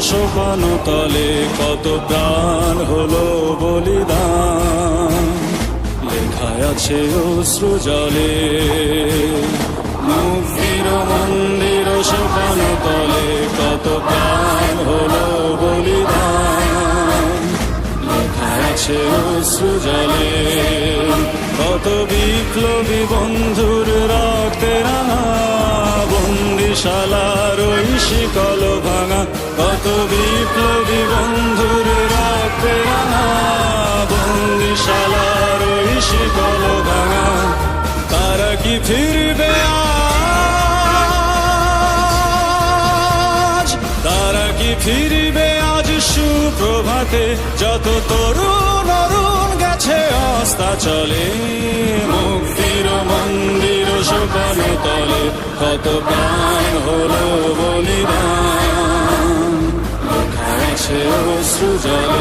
সোপান তলে কত প্রাণ হলো বলিদান। লেখায় আছে অশ্রু জলে, মুক্তির মন্দির সোপান তলে কত প্রাণ হলো বলিদান। লেখায় আছে অশ্রু জলে, কত বিপ্লবী বন্ধুর রক্তে রাঙা বন্দিশালার কত বিপ্লবী বন্ধুর রক্তে রাঙা বন্দিশালার ওই শিকল ভাঙা তারা কি ফিরবে আজ? তারা কি ফিরবে আজ সুপ্রভাতে? যত তরুণ অরুণ গেছে, অস্তা চলে। মুক্তির মন্দির সোপান তলে, কত প্রাণ হলো বলিদান লেখা আছে অশ্রু জলে